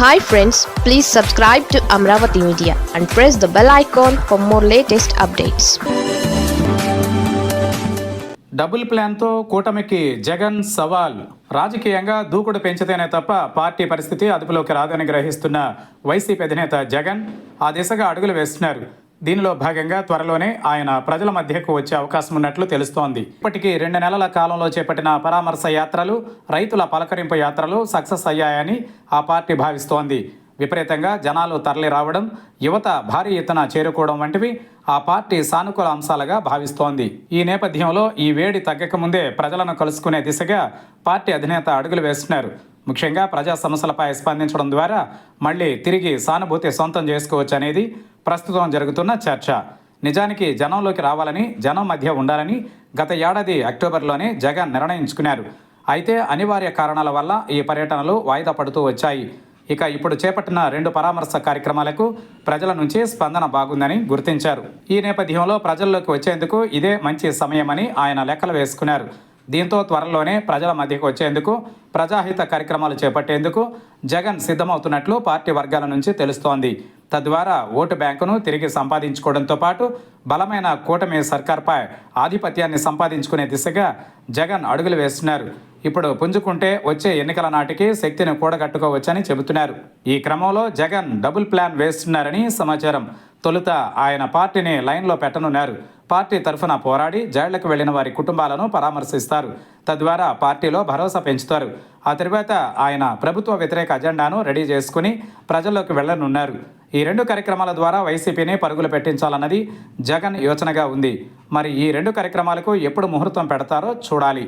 Hi friends please subscribe to Amaravati media and press the bell icon for more latest updates double ప్లాన్తో కూటమికి జగన్ సవాల్. రాజకీయంగా దూకుడు పెంచితేనే తప్ప పార్టీ పరిస్థితి అదుపులోకి రాదని గ్రహిస్తున్న వైసీపీ అధినేత జగన్ ఆ దిశగా అడుగులు వేస్తున్నారు. దీనిలో భాగంగా త్వరలోనే ఆయన ప్రజల మధ్యకు వచ్చే అవకాశం ఉన్నట్లు తెలుస్తోంది. ఇప్పటికీ రెండు నెలల కాలంలో చేపట్టిన పరామర్శ యాత్రలు రైతుల పలకరింపు యాత్రలు సక్సెస్ అయ్యాయని ఆ పార్టీ భావిస్తోంది. విపరీతంగా జనాలు తరలి రావడం యువత భారీ ఎత్తున చేరుకోవడం వంటివి ఆ పార్టీ సానుకూల అంశాలుగా భావిస్తోంది. ఈ నేపథ్యంలో ఈ వేడి తగ్గకముందే ప్రజలను కలుసుకునే దిశగా పార్టీ అధినేత అడుగులు వేస్తున్నారు. ముఖ్యంగా ప్రజా సమస్యలపై స్పందించడం ద్వారా మళ్ళీ తిరిగి సానుభూతి సొంతం చేసుకోవచ్చు అనేది ప్రస్తుతం జరుగుతున్న చర్చ. నిజానికి జనంలోకి రావాలని జనం మధ్య ఉండాలని గత ఏడాది అక్టోబర్లోనే జగన్ నిర్ణయించుకున్నారు. అయితే అనివార్య కారణాల వల్ల ఈ పర్యటనలు వాయిదా పడుతూ వచ్చాయి. ఇక ఇప్పుడు చేపట్టిన రెండు పరామర్శ కార్యక్రమాలకు ప్రజల నుంచి స్పందన బాగుందని గుర్తించారు. ఈ నేపథ్యంలో ప్రజల్లోకి వచ్చేందుకు ఇదే మంచి సమయమని ఆయన లెక్కలు వేసుకున్నారు. దీంతో త్వరలోనే ప్రజల మధ్యకు వచ్చేందుకు ప్రజాహిత కార్యక్రమాలు చేపట్టేందుకు జగన్ సిద్ధమవుతున్నట్లు పార్టీ వర్గాల నుంచి తెలుస్తోంది. తద్వారా ఓటు బ్యాంకును తిరిగి సంపాదించుకోవడంతో పాటు బలమైన కూటమి సర్కార్పై ఆధిపత్యాన్ని సంపాదించుకునే దిశగా జగన్ అడుగులు వేస్తున్నారు. ఇప్పుడు పుంజుకుంటే వచ్చే ఎన్నికల నాటికి శక్తిని కూడగట్టుకోవచ్చని చెబుతున్నారు. ఈ క్రమంలో జగన్ డబుల్ ప్లాన్ వేస్తున్నారని సమాచారం. తొలుత ఆయన పార్టీని లైన్లో పెట్టనున్నారు. పార్టీ తరఫున పోరాడి జైళ్ళకు వెళ్ళిన వారి కుటుంబాలను పరామర్శిస్తారు. తద్వారా పార్టీలో భరోసా పెంచుతారు. ఆ తర్వాత ఆయన ప్రభుత్వ వ్యతిరేక అజెండాను రెడీ చేసుకుని ప్రజల్లోకి వెళ్ళనున్నారు ఈ రెండు కార్యక్రమాల ద్వారా వైసీపీని పరుగులు పెట్టించాలన్నది జగన్ యోచనగా ఉంది. మరి ఈ రెండు కార్యక్రమాలకు ఎప్పుడు ముహూర్తం పెడతారో చూడాలి.